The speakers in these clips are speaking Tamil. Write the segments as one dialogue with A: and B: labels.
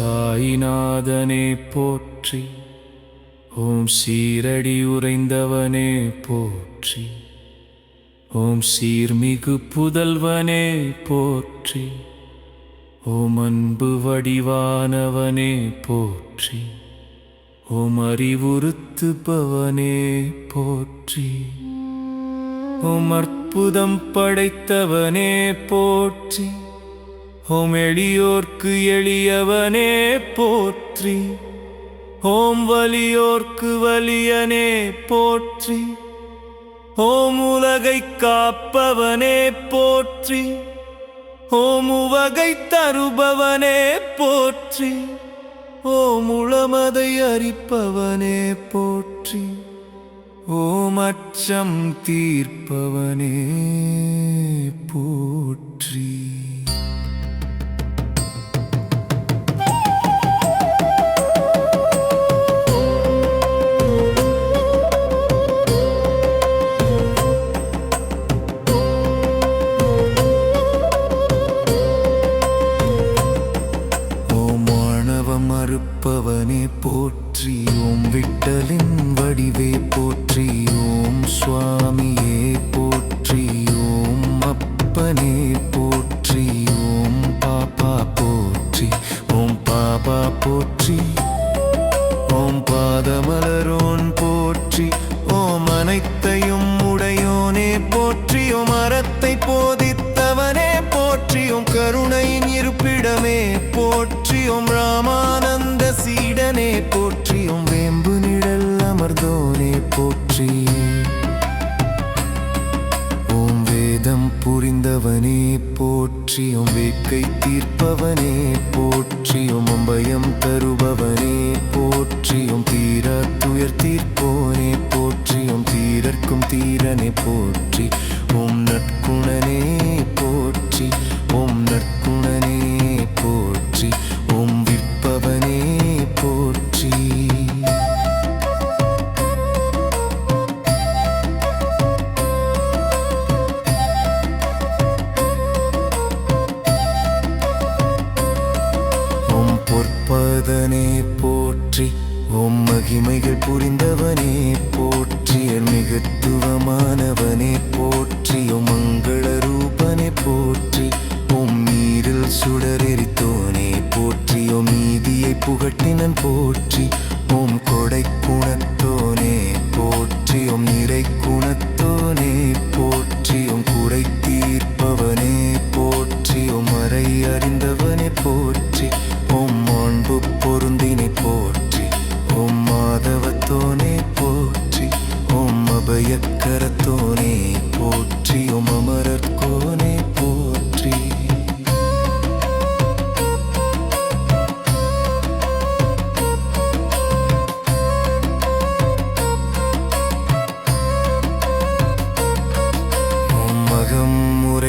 A: சாயிநாதனே போற்றி ஓம் சீரடி உறைந்தவனே போற்றி ஓம் சீர்மிகு புதல்வனே போற்றி ஓம் அன்பு வடிவானவனே போற்றி. ஓம் அறிவுறுத்துபவனே போற்றி. உம் அற்புதம் படைத்தவனே போற்றி. ஓம் எளியோர்க்கு எளியவனே போற்றி. ஓம் வலியோர்க்கு வலியனே போற்றி. ஓம் உலகை காப்பவனே போற்றி. ஓம் உவகை தருபவனே போற்றி. ஓ முழமதை அறிப்பவனே போற்றி. ஓம் அச்சம் தீர்ப்பவனே போற்றி. மறுப்பவனே போற்றி ஓம் விட்டலின் வடிவே போற்றி ஓம் சுவாமியே போற்றி ஓம் அப்பனே போற்றி ஓம் பாப்பா போற்றி ஓம் பாபா போற்றி ஓம் பாதமலரோன் போற்றி ஓம் அனைத்தையும் உடையோனே போற்றி ஓம் அறத்தை போதித்தவனே போற்றி ஓம் கருணையின் இருப்பிடமே போற்றி ஓம் அமர்ந்தோனே போற்றி. ஓம் வேதம் புரிந்தவனே போற்றி. ஓம் வேக்கை தீர்ப்பவனே போற்றி. ஓம் அம்பயம் தருபவனே போற்றி. ஓம் தீர துயர் தீர்ப்போனே போற்றி. ஓம் தீரர்க்கும் தீரனை போற்றி. ஓம் நட்குணனே பொற்பதனே போற்றி உம் மகிமைகள் புரிந்தவனே போற்றி மிகத்துவமானவனே போற்றி உம்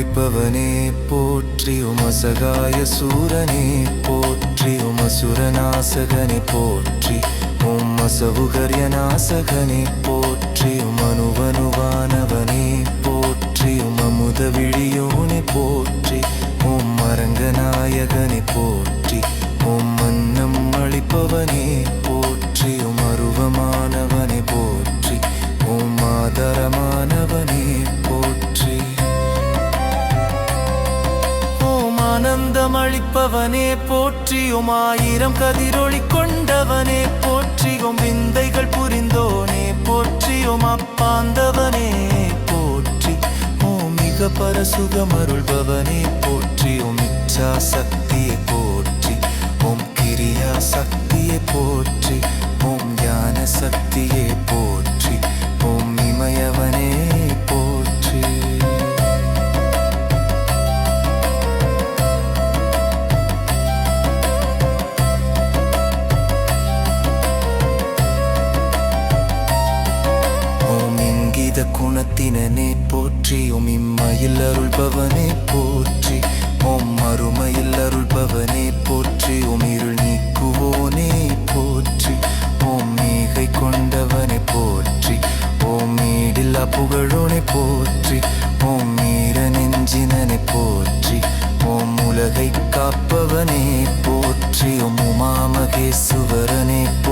A: உரைப்பவனே போற்றி உமசகாய சூரனே போற்றி உம் போற்றி உம்மசவுகரிய அசவுகரியநாசகனே போற்றி கொண்டவனே போற்றியும் ஆயிரம் கதிரொளி கொண்டவனே போற்றியும் விந்தைகள் புரிந்தோனே போற்றியும் அப்பாந்தவனே போற்றி. ஓம் மிக பரசுகம் அருள்பவனே போற்றி ஓம் இச்சா சக்தியை போற்றி. ஓம் கிரியா சக்தியை போற்றி. மனத்தினே போற்றி உம் இம்மையில் அருள்பவனே போற்றி. உம் அருமையில் அருள்பவனே போற்றி உம் இருள் நீக்குவோனே போற்றி. ஓம் மேகை கொண்டவனை போற்றி ஓம் ஈடில்லா புகழோனை போற்றி. ஓம் மீர நெஞ்சினனை போற்றி ஓம் உலகை காப்பவனே போற்றி. உம் உமாமகேசுவரனே போ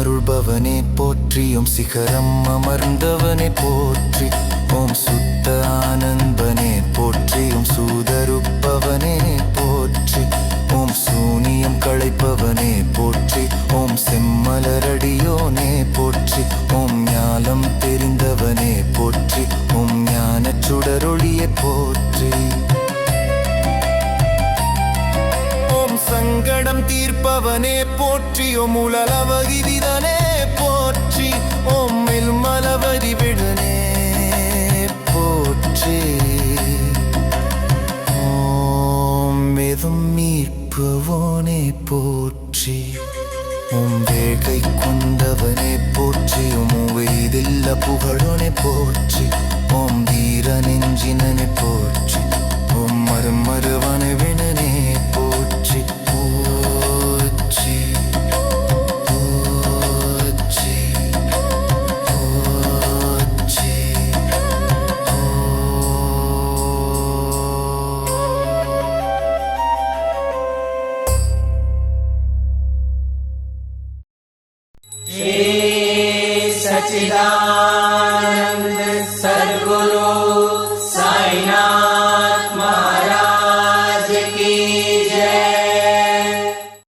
A: அருள்பவனே போற்றி போற்றியும் சிகரம் அமர்ந்தவனே போற்றி. ஓம் சுத்த ஆனந்தனே போற்றி போற்றியும் சூதருப்பவனே போற்றி. ஓம் சூனியம் களைப்பவனே போற்றி. ஓம் செம்மலரடியோனே போற்றி. ஓம் ஞாலம் தெரிந்தவனே போற்றி. ஓம் ஞான சுடரொளியே போற்றி. தீர்ப்பவனே போற்றி ஓம் உலலவகி போற்றி ஓம் மலவதி விடனே போற்றி. ஓம் மெதும் மீட்புவோனே போற்றி உம் வேகை கொண்டவனே போற்றி உம் உவைதில்ல புகழோனே போற்றி ஓம் வீர நெஞ்சினனை போற்றி ஓம் மறுமருவன
B: सच्चिदा